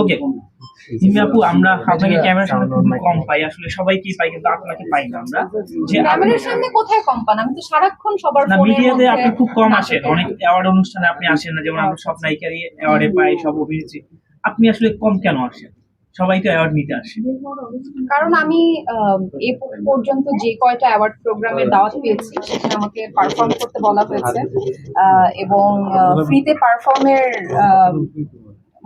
Okay Jimmy আপু আমরা আপনাকে ক্যামেরার সামনে খুব কম পাই আসলে সবাইকেই পাই কিন্তু আপনাকে পাই না আমরা। যে আপনি ক্যামেরার সামনে কোথায় কম পান? আমি তো সারাক্ষণ সবার না মিডিয়াতে আপনি খুব কম আসেন। অনেক অ্যাওয়ার্ড অনুষ্ঠানে আপনি আসেন না যেমন আমরা সব নায়িকারই অ্যাওয়ার্ডে পাই সব অভিনেত্রী। আপনি আসলে কম কেন আসেন? সবাই তো অ্যাওয়ার্ড নিতে আসে। কারণ আমি এ পর্যন্ত যে কয়টা অ্যাওয়ার্ড প্রোগ্রামে দাওয়াত পেয়েছি সেখানে আমাকে পারফর্ম করতে বলা হয়েছে। আহ, এবং ফ্রিতে পারফর্মের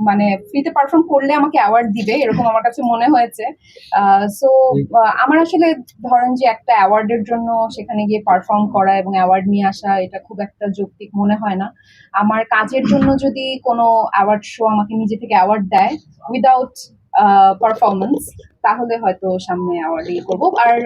মানে ফ্রিতে পারফর্ম করলে আমাকে অ্যাওয়ার্ড দিবে, এরকম আমার কাছে মনে হয়েছে। সো আমার আসলে ধরেন যে একটা অ্যাওয়ার্ডের জন্য সেখানে গিয়ে পারফর্ম করা এবং অ্যাওয়ার্ড নিয়ে আসা, এটা খুব একটা যৌক্তিক মনে হয় না। আমার কাজের জন্য যদি কোনো অ্যাওয়ার্ড শো আমাকে নিজে থেকে অ্যাওয়ার্ড দেয় উইদাউট পারফরমেন্স তাহলে হয়তো সামনে অ্যাওয়ার্ড ইয়ে করব। আর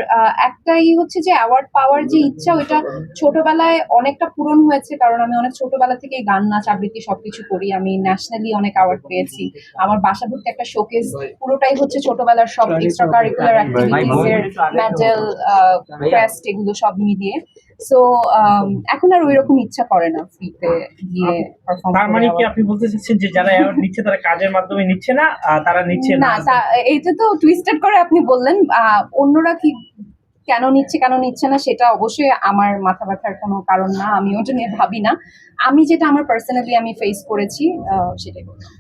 একটাই হচ্ছে যে অ্যাওয়ার্ড পাওয়ার যে ইচ্ছা ওইটা ছোটবেলায় অনেকটা পূরণ হয়েছে কারণ আমি অনেক ছোটবেলা থেকে গান নাচ আবৃত্তি সবকিছু করি। আমি ন্যাশনালি অনেক অ্যাওয়ার্ড পেয়েছি। আমার বাসা ভর্তি একটা শোকেস পুরোটাই হচ্ছে ছোটবেলার সব এক্সট্রা কারিকুলার অ্যাক্টিভিটিস এর মেডেল ক্রেস্ট এগুলো সব মিলিয়ে। সো এখন আর ওই রকম ইচ্ছা করে না ফ্রিতে গিয়ে তার মানে কি আপনি বলতে চাচ্ছেন যে যারা অ্যাওয়ার্ড নিচ্ছে তারা কাজের মাধ্যমে নিচ্ছে না তারা নিচ্ছে না না? তা এইটা তো করে আপনি বললেন অন্যরা কি কেন নিচ্ছে কেন নিচ্ছে না সেটা অবশ্যই আমার মাথা ব্যথার কোনো কারণ না, আমি ওটা নিয়ে ভাবি না। আমি যেটা আমার পার্সোনালি আমি ফেস করেছি সেটাই বললাম।